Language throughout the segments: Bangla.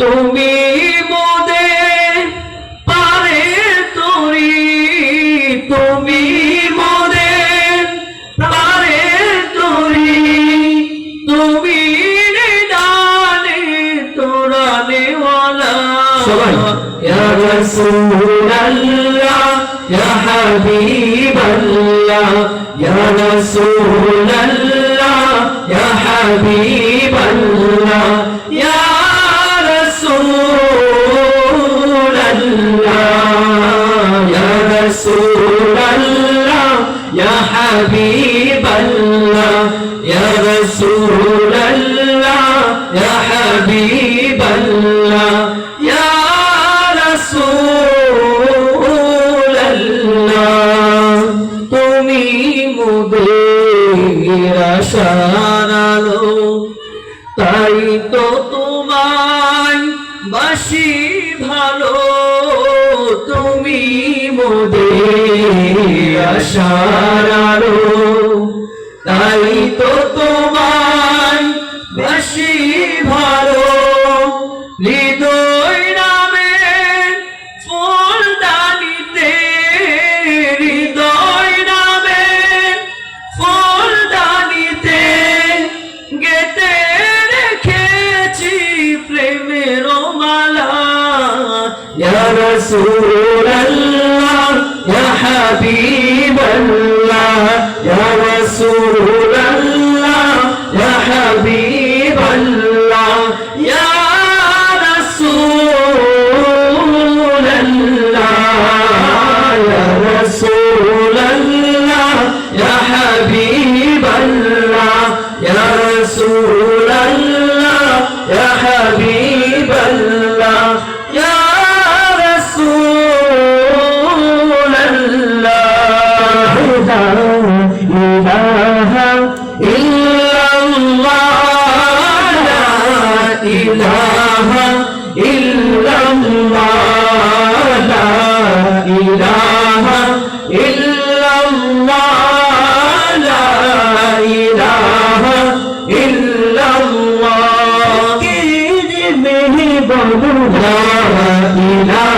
তুমি মোদের পারে তরি, তুমি মোদের পারে তরি, তুমি ডালে তোরা রাসূলুল্লাহ, ইয়া হাবিবাল্লাহ, ইয়া রাসূলুল্লাহ রাসূলুল্লাহ ইয়া হাবিবাল্লাহ, ইয়া রাসূলুল্লাহ, ইয়া হাবিবাল্লাহ, ইয়া রাসূলুল্লাহ। তুমি মোদের আশার আলো, তাই তো তোমায় বাসি ভালো, তুমি মোদের তাই তো তোমায় বাসি ভালো। হৃদয় নামে ফুলদানিতে হৃদয় নামে ফুলদানিতে গেতে রেখেছি প্রেমের মালা। ইয়া হাবিবাল্লাহ ইলাহা ইল্লাল্লাহ ইলাহা ইল্লাল্লাহ ইলাহা ইল্লাল্লাহ কে মেহে বলো লা ইলাহা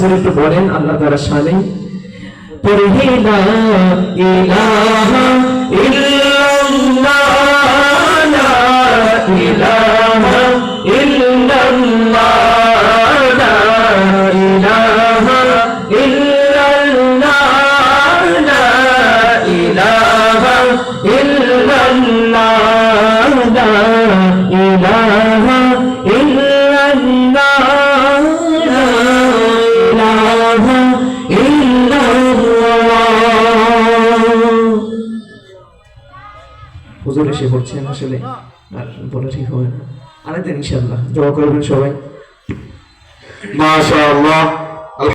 শরীফ একটু বলেন আল্লাহ তারা শানে ইলাহা ইল্লাল্লাহ। এসে পড়ছেন আসলে আর বলা ঠিক হবে না। আরেকদিন ইনশাল্লাহ জমা করবেন সবাই। মাশাআল্লাহ।